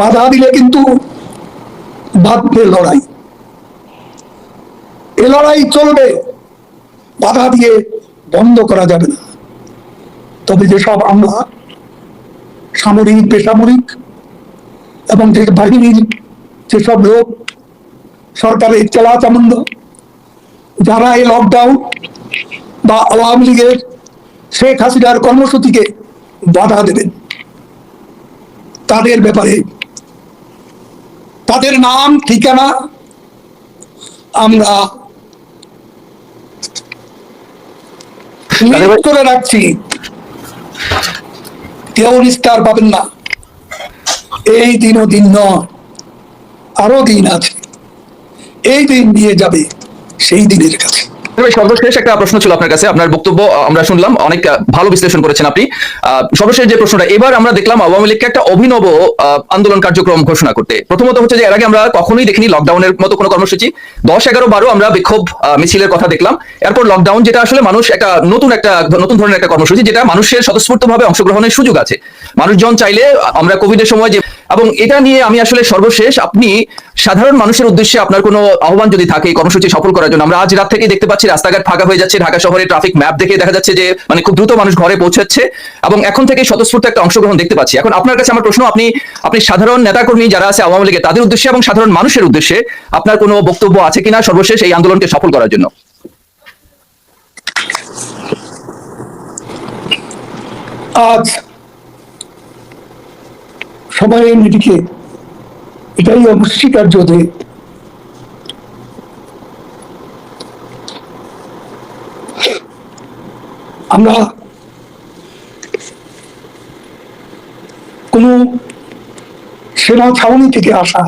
বাধা দিলে কিন্তু বাঁধবে লড়াই। এ লড়াই চলবে, বাধা দিয়ে বন্ধ করা যাবে না। তবে যেসব আমরা সামরিক, বেসামরিক এবং যে বাহিনীর যেসব লোক সরকারের চেলা চামুন্ড যারা এই লকডাউন বা আওয়ামী লীগের শেখ হাসিনার কর্মসূচিকে বাধা দেবেন, তাদের ব্যাপারে তাদের নাম ঠিকানা আমরা করে রাখছি। কেউ নিস্তার পাবেন না। এই দিনও দিন নয় আরও দিন আছে। এই দিন নিয়ে যাবে সেই দিনের কাছে। সর্বশেষ একটা প্রশ্ন ছিল আপনার কাছে। আপনার বক্তব্য আমরা শুনলাম। অনেক ভালো বিশ্লেষণ করেছেন আপনি। সর্বশেষ যে প্রশ্নটা, এবার আমরা দেখলাম আওয়ামী লীগকে একটা অভিনব আন্দোলন কার্যক্রম ঘোষণা করতে। প্রথমত হচ্ছে যে, এর আগে আমরা কখনোই দেখিনি লকডাউনের মতো কোনো কর্মসূচি। দশ, এগারো, বারো আমরা বিক্ষোভ মিছিলের কথা দেখলাম। এরপর লকডাউন যেটা আসলে মানুষ একটা নতুন একটা, নতুন ধরনের একটা কর্মসূচি, যেটা মানুষের স্বতঃস্ফূর্তভাবে অংশগ্রহণের সুযোগ আছে। মানুষজন চাইলে আমরা কোভিডের সময় যে, এবং এটা নিয়ে আমি আসলে সর্বশেষ, আপনি সাধারণ মানুষের উদ্দেশ্যে আপনার কোনো আহ্বান যদি থাকে কর্মসূচি সফল করার জন্য, আমরা আজ রাত থেকে দেখতে পাচ্ছি রাস্তাঘাট ফাঁকা হয়ে যাচ্ছে, ঢাকা শহরে ট্রাফিক ম্যাপ দেখে দেখা যাচ্ছে যে মানে খুব দ্রুত মানুষ ঘরে পৌঁছাচ্ছে এবং এখন থেকে স্বতঃস্ফূর্ত একটা অংশগ্রহণ দেখতে পাচ্ছি। এখন আপনার কাছে আমার প্রশ্ন, আপনি আপনি সাধারণ নেতাকর্মী যারা আছে আওয়ামী লীগের, তাদের উদ্দেশ্যে এবং সাধারণ মানুষের উদ্দেশ্যে আপনার কোনো বক্তব্য আছে কিনা? সর্বশেষ এই আন্দোলনকে সফল করার জন্য। আজ সবাই এদিকে এটাই অস্বীকার্য যে আমরা কোনো সেনা ছাউনি থেকে আসা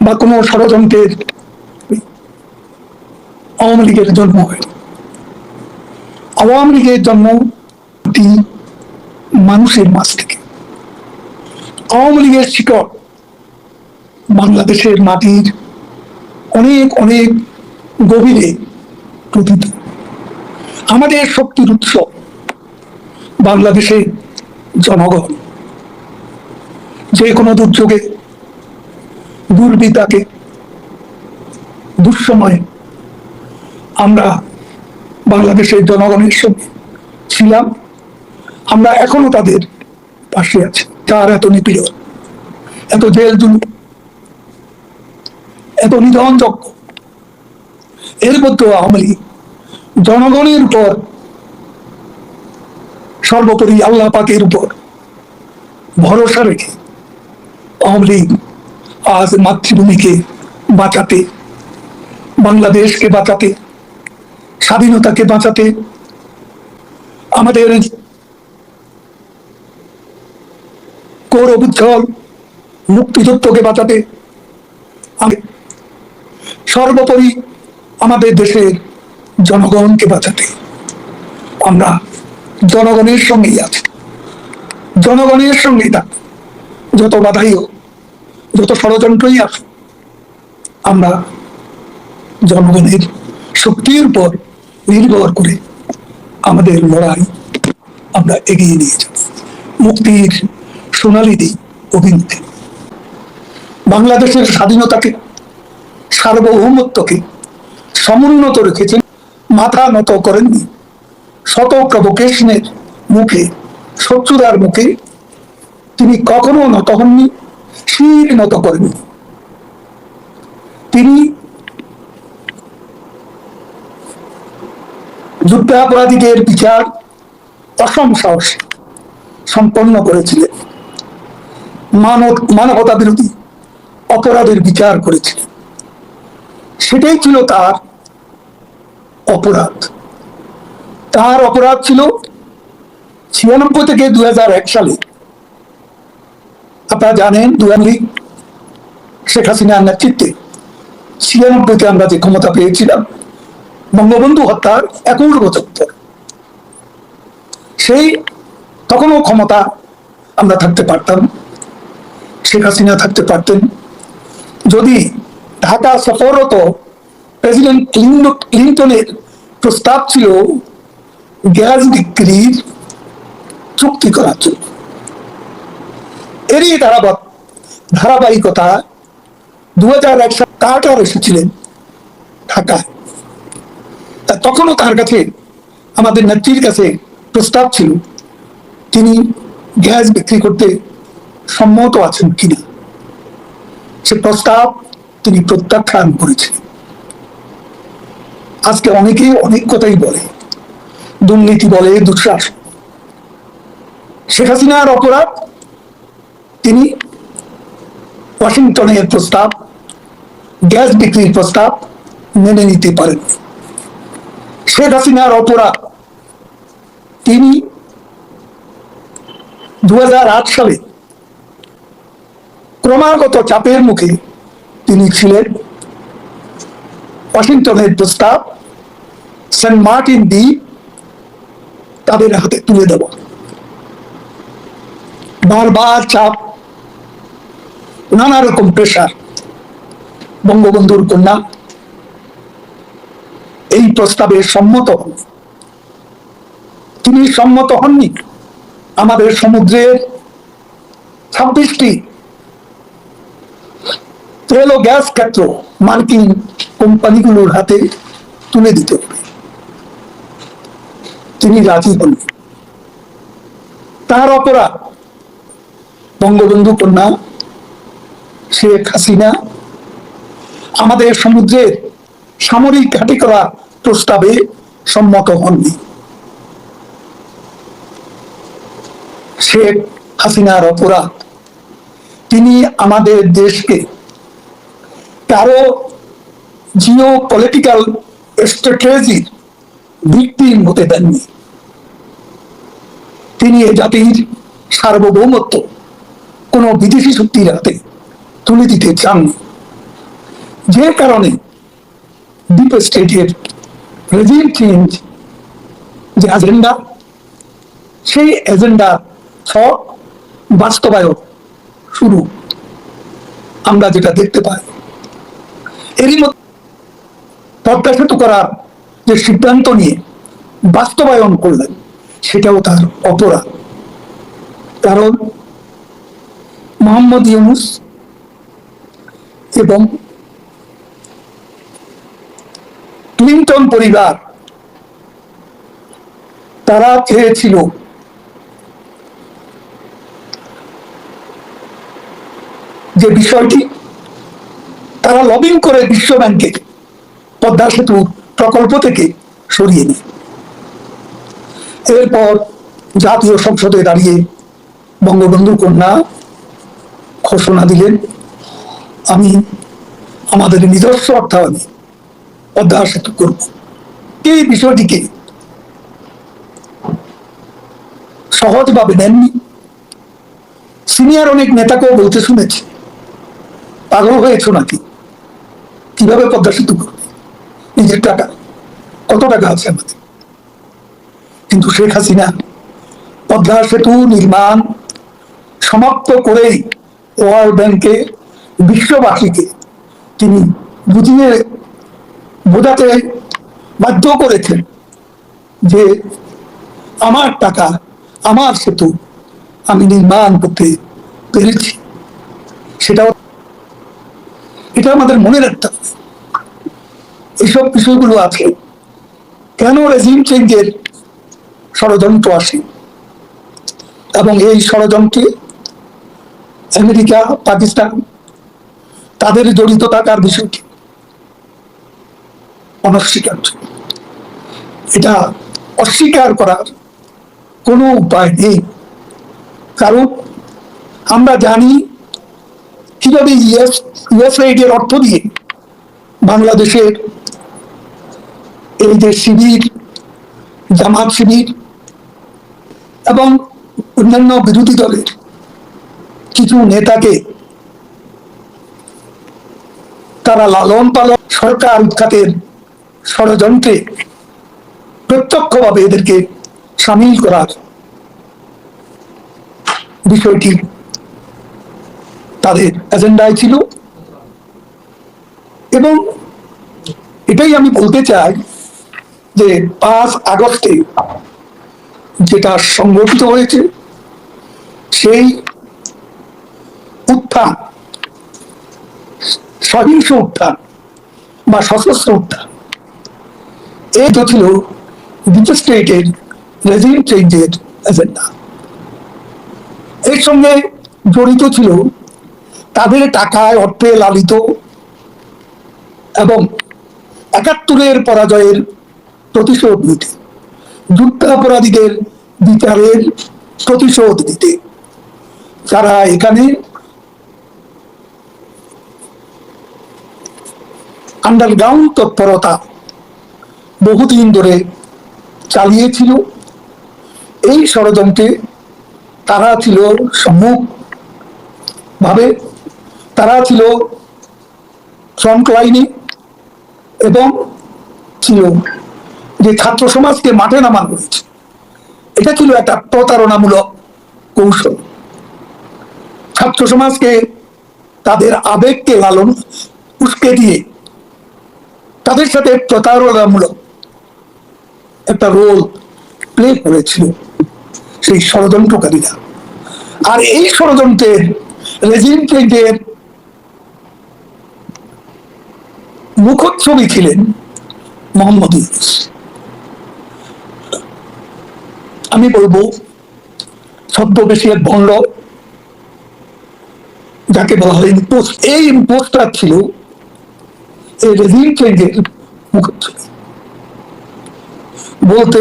বা কোনো ষড়যন্ত্রের আওয়ামী লীগের জন্ম হয়নি আওয়ামী লীগের জন্ম মানুষের মাঝ থেকে। আওয়ামী লীগের শিকড় বাংলাদেশের মাটির অনেক অনেক গভীরে প্রতীত আমাদের শক্তির উৎস বাংলাদেশের জনগণ। যে কোনো দুর্যোগে দুর্বিতাকে দুঃসময়ে আমরা বাংলাদেশের জনগণের সঙ্গে ছিলাম। আমরা এখনও তাদের পাশে আছি তার এত নিপীড়ন, এত জেল জুলুম, এত নিধন যজ্ঞ এর মধ্যে আওয়ামী লীগ জনগণের উপর, সর্বোপরি আল্লাহ পাকের উপর ভরসা রেখে আওয়ামী আজ মাতৃভূমিকে বাঁচাতে, বাংলাদেশকে বাঁচাতে, স্বাধীনতাকে বাঁচাতে আমাদের গৌরব উজ্জ্বল মুক্তিযুদ্ধকে বাঁচাতে, সর্বোপরি আমাদের দেশের জনগণকে বাঁচাতে। আমরা জনগণের সঙ্গেই আছি। জনগণের সঙ্গেই থাকি যত বাধাই হোক, যত ষড়যন্ত্রই আসুক, আমরা জনগণের শক্তির উপর নির্ভর করে আমাদের লড়াই আমরা এগিয়ে নিয়ে যাব। মুক্তির সোনালী দিক অভিমুখে বাংলাদেশের স্বাধীনতাকে, সার্বভৌমত্বকে সমুন্নত রেখেছেন মাথা নত করেননি। শত প্রভোকেশনের মুখে, শত্রুতার মুখে তিনি কখনো নত হননি, শির নত করেননি। তিনি যুদ্ধাপরাধীদের বিচার অসম সাহসে সম্পন্ন করেছিলেন। মানব মানবতা বিরোধী অপরাধের বিচার করেছিলেন। সেটাই ছিল তার অপরাধ। তার অপরাধ ছিল ছিয়ানব্বই থেকে দুই সালে। আপনারা জানেন দু লীগ শেখ হাসিনার নেতৃত্বে ছিয়ানব্বইতে আমরা যে ক্ষমতা পেয়েছিলাম, বঙ্গবন্ধু হত্যার একুশ বছর পর। সেই তখনও ক্ষমতা আমরা থাকতে পারতাম, শেখ হাসিনা থাকতে পারতেন। যদি ঢাকা সফররত প্রেসিডেন্ট ক্লিন- ক্লিন্টনের প্রস্তাব ছিল গ্যাস বিক্রির চুক্তি করার জন্য। এরই ধারাবাহিক ধারাবাহিকতা দু হাজার এক সাল কার্টার এসেছিলেন ঢাকায়। তখনও তার কাছে আমাদের নেত্রীর কাছে প্রস্তাব ছিল, তিনি গ্যাস বিক্রি করতে সম্মত আছেন কিনা। সে প্রস্তাব তিনি প্রত্যাখ্যান করেছেন আজকে অনেকেই অনেক কথাই বলে। দুর্নীতি বলে দুঃশাসন শেখ হাসিনার অপরাধ, তিনি ওয়াশিংটনের প্রস্তাব, গ্যাস বিক্রির প্রস্তাব মেনে নিতে পারেন। শেখ হাসিনার অপরাধ, তিনি দু হাজার আট সালে ক্রমাগত চাপের মুখে তিনি ছিলেন। ওয়াশিংটনের প্রস্তাব, সেন্ট মার্টিন দ্বীপ তাদের হাতে তুলে দেওয়া বারবার চাপ, নানা রকম প্রেশার বঙ্গবন্ধুর কন্যা, এই প্রস্তাবে সম্মত হন। তিনি সম্মত হননি। আমাদের সমুদ্রের ছাব্বিশটি তেল ও গ্যাস ক্ষেত্র, মার্কিন কোম্পানিগুলোর হাতে তুলে দিতে হবে। তিনি রাজি হন। তার অপরাধ, বঙ্গবন্ধু কন্যা, শেখ হাসিনা, আমাদের সমুদ্রের সামরিক ঘাঁটি করা প্রস্তাবে সম্মত হননি। শেখ হাসিনার অপরাধ, তিনি আমাদের দেশকে কারও জিও পলিটিক্যাল স্ট্র্যাটেজির ভিকটিম হতে দেননি। তিনি এ জাতির সার্বভৌমত্ব কোনো বিদেশি শক্তির হাতে তুলে দিতে চাননি। যে কারণে ডিপ স্টেটের রেজিম চেঞ্জ যে এজেন্ডা সেই এজেন্ডা সব বাস্তবায়ন শুরু। আমরা যেটা দেখতে পাই, এরই মধ্যে পদ্মা সেতু করার যে সিদ্ধান্ত নিয়ে বাস্তবায়ন করলেন, সেটাও তার অপরাধ। কারণ মোহাম্মদ ইউনুস এবং ক্লিন্টন পরিবার, তারা চেয়েছিল যে বিষয়টি তারা লবিং করে বিশ্ব ব্যাংকে পদ্মা সেতু প্রকল্প থেকে সরিয়ে নেয় এরপর জাতীয় সংসদে দাঁড়িয়ে বঙ্গবন্ধু কন্যা ঘোষণা দিলেন, আমি আমাদের নিজস্ব অর্থায়নে পদ্মা সেতু করব। এই বিষয়টিকে সহজভাবে নেননি। সিনিয়র অনেক নেতাকেও বলতে শুনেছি, পাগল হয়েছো নাকি? কীভাবে পদ্মা সেতু করবে? নিজের টাকা, কত টাকা আছে আমাদের? কিন্তু শেখ হাসিনা পদ্মা সেতু নির্মাণ সমাপ্ত করেই ওয়ার্ল্ড ব্যাংকে, বিশ্ববাসীকে তিনি বুঝিয়ে বোঝাতে বাধ্য করেছেন যে আমার টাকা, আমার সেতু আমি নির্মাণ করতে পেরেছি। সেটাও এটা আমাদের মনে রাখতে হবে। এইসব বিষয়গুলো আছে। কেন রেজিম চেঞ্জের ষড়যন্ত্র আসে? এবং এই ষড়যন্ত্রে আমেরিকা, পাকিস্তান তাদের জড়িত থাকার বিষয়টি? অনস্বীকার্য। এটা অস্বীকার করার কোনো উপায় নেই। কারণ আমরা জানি কীভাবে ইউএস ইউএসআইডি এর অর্থ দিয়ে বাংলাদেশের এই যে শিবির, জামাত শিবির এবং অন্যান্য বিরোধী দলের কিছু নেতাকে তারা লালন পালন সরকার উৎখাতের ষড়যন্ত্রে প্রত্যক্ষভাবে এদেরকে সামিল করার বিষয়টি তাদের এজেন্ডায় ছিল। এবং এটাই আমি বলতে চাই যে পাঁচ আগস্টে যেটা সংগঠিত হয়েছে, সেই উত্থান, সহিংস উত্থান বা সশস্ত্র উত্থান এই তো ছিল ডিপ স্টেটের রেজিম চেঞ্জের এজেন্ডা এর সঙ্গে জড়িত ছিল তাদের টাকায় অর্থে লালিত একাত্তরের পরাজয়ের প্রতিশোধ নিতে, যুদ্ধাপরাধীদের বিচারের প্রতিশোধ নিতে। যারা এখানে আন্ডারগ্রাউন্ড তৎপরতা বহুদিন ধরে চালিয়েছিল, এই ষড়যন্ত্রে তারা ছিল সম্মুখ ভাবে, তারা ছিল ফ্রন্ট লাইনে এবং যে ছাত্র সমাজকে মাঠে নামানো হয়েছে এটা ছিল একটা প্রতারণামূলক কৌশল। ছাত্র সমাজকে তাদের আবেগকে লালন, উস্কে দিয়ে তাদের সাথে প্রতারণামূলক একটা রোল প্লে করেছিল সেই ষড়যন্ত্রকারীরা। আর এই ষড়যন্ত্রের রেজিম চেঞ্জের মুখচ্ছবি ছিলেন মোহাম্মদ ইউনুস। আমি বলব ছদ্মবেশীর ভণ্ড যাকে বলা হয় ইম্পোস্ট এই ইম্পোস্টার ছিল এই রেজিম চেঞ্জের মুখচ্ছবি। বলতে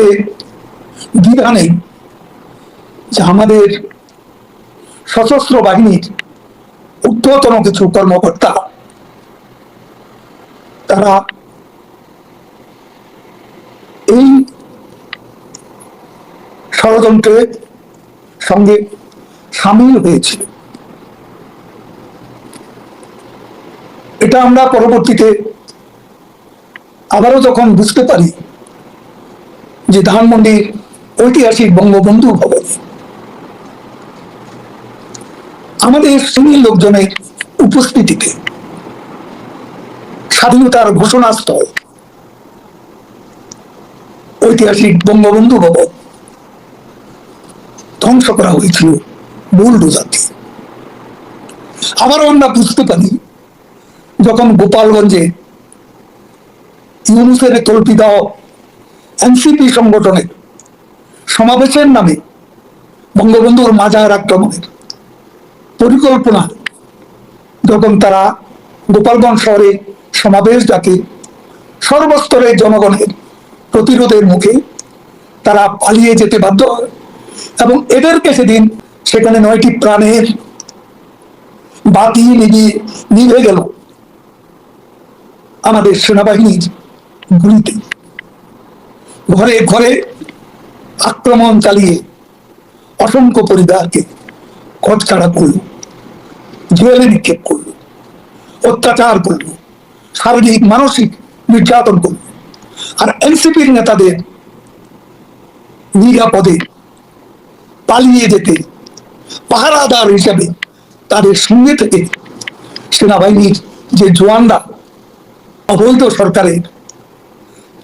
দ্বিধা নেই যে আমাদের সশস্ত্র বাহিনীর ঊর্ধ্বতন কিছু কর্মকর্তা তারা এই ষড়যন্ত্রের সঙ্গে সামিল হয়েছিল। এটা আমরা পরবর্তীতে আবারও যখন বুঝতে পারি যে ধানমন্ডির ঐতিহাসিক বঙ্গবন্ধু ভবন, আমাদের শ্রেণির লোকজনের উপস্থিতিতে স্বাধীনতার ঘোষণাস্থল ঐতিহাসিক বঙ্গবন্ধু ভবন ধ্বংস করা হয়েছিল বুলডোজারকে। আবারও আমরা বুঝতে পারি, যখন গোপালগঞ্জে ইউনুসের কল্পিত এনসিপি সংগঠনের সমাবেশের নামে বঙ্গবন্ধুর মাজার আক্রমণের পরিকল্পনা, যখন তারা গোপালগঞ্জ শহরে সমাবেশ ডাকে সর্বস্তরের জনগণের প্রতিরোধের মুখে তারা পালিয়ে যেতে বাধ্য হয় এবং এদেরকে সেদিন সেখানে নয়টি প্রাণের বাতি নিভিয়ে নিভে গেল আমাদের সেনাবাহিনীর গুলিতে। ঘরে ঘরে আক্রমণ চালিয়ে অসংখ্য পরিবারকে ছাড়া করল জেলে নিক্ষেপ করল, অত্যাচার করল শারীরিক, মানসিক নির্যাতন করবে। আর এনসিপির নেতাদের নিরাপদে পালিয়ে যেতে পাহারাদার হিসাবে তাদের সঙ্গে থেকে সেনাবাহিনীর যে জওয়ানরা অবৈধ সরকারের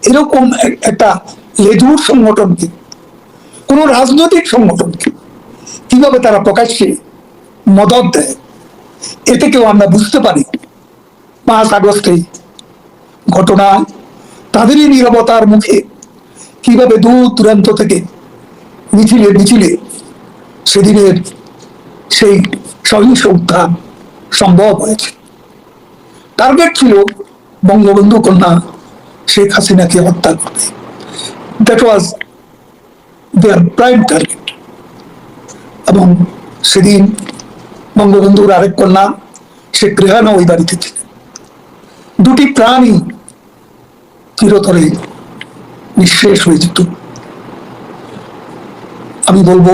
এরকম একটা লেজুর সংগঠনকে, কোন রাজনৈতিক সংগঠনকে কীভাবে তারা প্রকাশ্যে মদত দেয়, এ থেকেও আমরা বুঝতে পারি পাঁচ আগস্টে ঘটনা তাদেরই নিরবতার মুখে কীভাবে দূর দূরান্ত থেকে মিছিলে মিছিলে সেদিনের সেই সহিংস উত্থান সম্ভব হয়েছে। টার্গেট ছিল বঙ্গবন্ধু কন্যা শেখ হাসিনাকে হত্যা করবে that was their prime target এবং সেদিন বঙ্গবন্ধুর আরেক কন্যা শেখ রেহানা ওই বাড়িতে ছিলেন। দুটি প্রাণী চিরতরে নিঃশেষ হয়ে যেত। আমি বলব,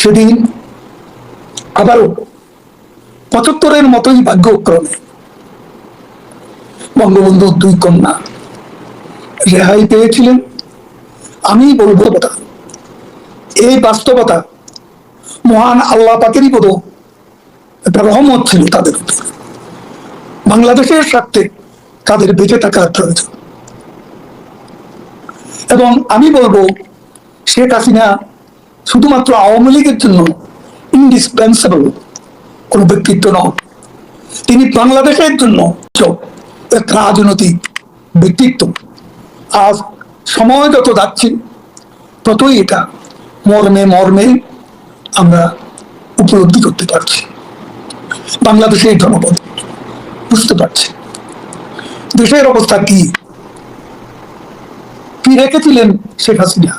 সেদিন আবারও পঁচাত্তরের মতোই ভাগ্যক্রমে বঙ্গবন্ধু দুই কন্যা রেহাই পেয়েছিলেন। আমি বলব কথা এই বাস্তবতা মহান আল্লাহ পাকেরই বোধ একটা রহমত ছিল তাদের উপর বাংলাদেশের স্বার্থে তাদের বেঁচে থাকার প্রয়োজন। এবং আমি বলব, শেখ হাসিনা শুধুমাত্র আওয়ামী লীগের জন্য ইন্ডিসপেন্সেবল কোন ব্যক্তিত্ব নন। তিনি বাংলাদেশের জন্য এক রাজনৈতিক ব্যক্তিত্ব। আজ সময় যত যাচ্ছে, ততই এটা মর্মে মর্মে আমরা উপলব্ধি করতে পারছি। বাংলাদেশের জনপদ বুঝতে পারছে। দেশের অবস্থা কি? কি রেখেছিলেন শেখ হাসিনা?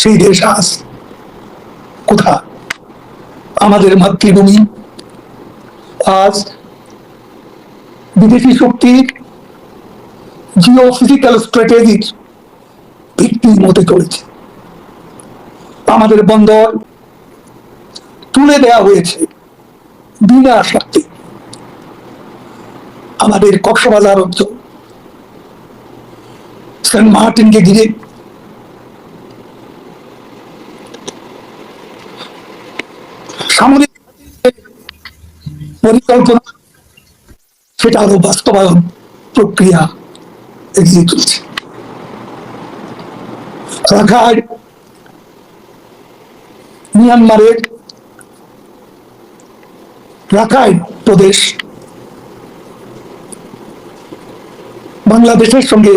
সেই দেশ আজ কোথা আমাদের মাতৃভূমি। আজ বিদেশি শক্তির জিও ফিজিক্যাল স্ট্র্যাটেজির ভিত্তির মতে চলেছে। আমাদের বন্দর তুলে দেওয়া হয়েছে বিনা শর্তে। আমাদের কক্সবাজার অঞ্চল সেন্ট মার্টিনকে ঘিরে সামরিক পরিকল্পনা, সেটা আরও বাস্তবায়ন প্রক্রিয়া এগিয়ে চলছে রাখার মিয়ানমারের রাখাইন প্রদেশ বাংলাদেশের সঙ্গে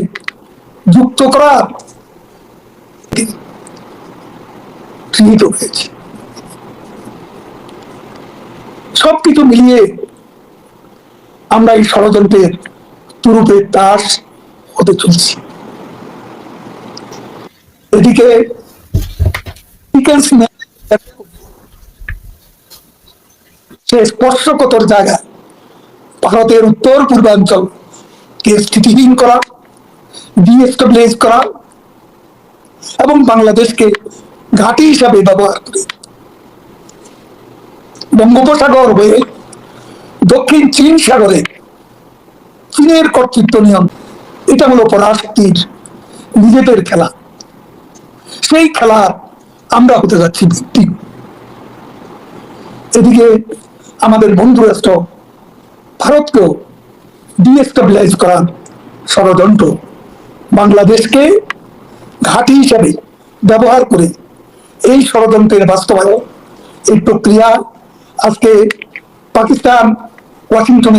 যুক্ত করা হয়েছে। সবকিছু মিলিয়ে আমরা এই ষড়যন্ত্রের তুরুপের দাস হতে চলছি। এদিকে সে স্পর্শকতর জায়গা, ভারতের উত্তর পূর্বাঞ্চল কে স্থিতিহীন করা ডিএস্টাবলিশ করা এবং বাংলাদেশকে ঘাঁটি হিসাবে ব্যবহার করে। বঙ্গোপসাগর হয়ে দক্ষিণ চীন সাগরে চীনের কর্তৃত্ব নিয়ম, এটা হলো পরাশক্তির নিজেদের খেলা। সেই খেলা আমরা হতে যাচ্ছি ভিত্তি। এদিকে আমাদের বন্ধু রাষ্ট্র ভারতকেও ডিএস্টাবিলাইজ করা ষড়যন্ত্র বাংলাদেশকে ঘাঁটি হিসাবে ব্যবহার করে এই ষড়যন্ত্রের বাস্তবায়ন, এই প্রক্রিয়া আজকে পাকিস্তান, ওয়াশিংটনে